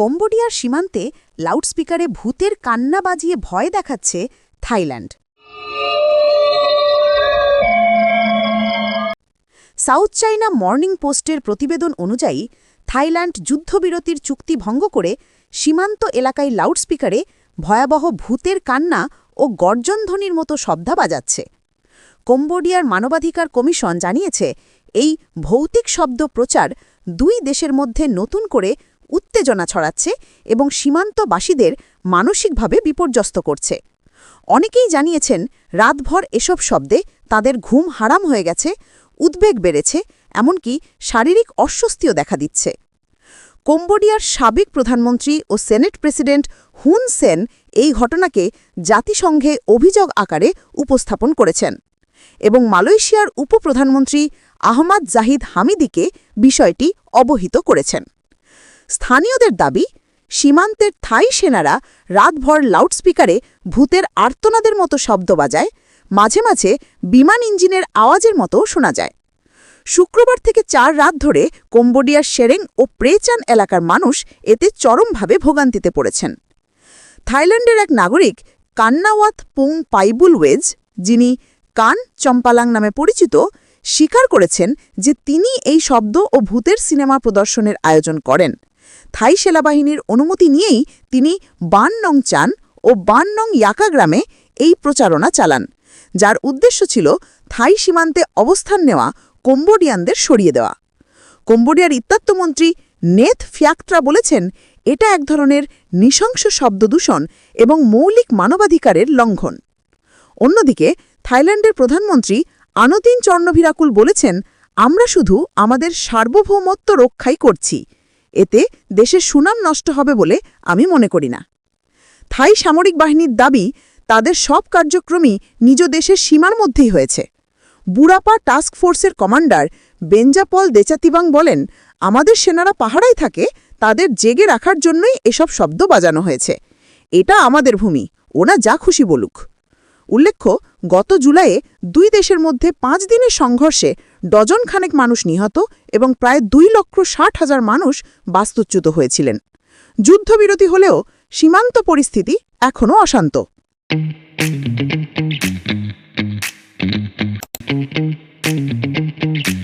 কম্বোডিয়ার সীমান্তে লাউডস্পিকারে ভূতের কান্না বাজিয়ে ভয় দেখাচ্ছে থাইল্যান্ড। সাউথ চাইনা মর্নিং পোস্টের প্রতিবেদন অনুযায়ী, থাইল্যান্ড যুদ্ধবিরতির চুক্তি ভঙ্গ করে সীমান্ত এলাকায় লাউডস্পিকারে ভয়াবহ ভূতের কান্না ও গর্জনধ্বনির মতো শব্দা বাজাচ্ছে। কম্বোডিয়ার মানবাধিকার কমিশন জানিয়েছে, এই ভৌতিক শব্দ প্রচার দুই দেশের মধ্যে নতুন করে উত্তেজনা ছড়াচ্ছে এবং সীমান্তবাসীদের মানসিকভাবে বিপর্যস্ত করছে। অনেকেই জানিয়েছেন, রাতভর এসব শব্দে তাদের ঘুম হারাম হয়ে গেছে, উদ্বেগ বেড়েছে, এমনকি শারীরিক অস্বস্তিও দেখা দিচ্ছে। কম্বোডিয়ার সাবেক প্রধানমন্ত্রী ও সেনেট প্রেসিডেন্ট হুন সেন এই ঘটনাকে জাতিসংঘে অভিযোগ আকারে উপস্থাপন করেছেন এবং মালয়েশিয়ার উপপ্রধানমন্ত্রী আহমাদ জাহিদ হামিদিকে বিষয়টি অবহিত করেছেন। স্থানীয়দের দাবি, সীমান্তের থাই সেনারা রাতভর লাউডস্পিকারে ভূতের আর্তনাদের মতো শব্দ বাজায়, মাঝে মাঝে বিমান ইঞ্জিনের আওয়াজের মতো শোনা যায়। শুক্রবার থেকে চার রাত ধরে কম্বোডিয়ার শেরেং ও প্রেচান এলাকার মানুষ এতে চরমভাবে ভোগান্তিতে পড়েছেন। থাইল্যান্ডের এক নাগরিক, কান্নাওয়াত পুং পাইবুল ওয়েজ যিনি কান চম্পালাং নামে পরিচিত, স্বীকার করেছেন যে তিনি এই শব্দ ও ভূতের সিনেমা প্রদর্শনের আয়োজন করেন। থাই সেনাবাহিনীর অনুমতি নিয়েই তিনি বান নং চান ও বান নং ইয়াকা গ্রামে এই প্রচারণা চালান, যার উদ্দেশ্য ছিল থাই সীমান্তে অবস্থান নেওয়া কম্বোডিয়ানদের সরিয়ে দেওয়া। কম্বোডিয়ার ইত্যাত্তমন্ত্রী নেথ ফিয়াক্ট্রা বলেছেন, এটা এক ধরনের নৃশংস শব্দদূষণ এবং মৌলিক মানবাধিকারের লঙ্ঘন। অন্যদিকে, থাইল্যান্ডের প্রধানমন্ত্রী আনতিন চর্ণভিরাকুল বলেছেন, আমরা শুধু আমাদের সার্বভৌমত্ব রক্ষাই করছি এতে দেশের সুনাম নষ্ট হবে বলে আমি মনে করি না। থাই সামরিক বাহিনীর দাবি, তাদের সব কার্যক্রমই নিজ দেশের সীমার মধ্যেই হয়েছে। বুড়াপা টাস্ক ফোর্সের কমান্ডার বেঞ্জাপল দেচাতিবাং বলেন, আমাদের সেনারা পাহারায় থাকে, তাদের জেগে রাখার জন্যই এসব শব্দ বাজানো হয়েছে। এটা আমাদের ভূমি ওনা যা খুশি বলুক। উল্লেখ্য, গত জুলাইয়ে দুই দেশের মধ্যে পাঁচ দিনের সংঘর্ষে ডজন খানেক মানুষ নিহত এবং প্রায় দুই লক্ষ ষাট হাজার মানুষ বাস্তুচ্যুত হয়েছিলেন। যুদ্ধবিরতি হলেও সীমান্ত পরিস্থিতি এখনও অশান্ত।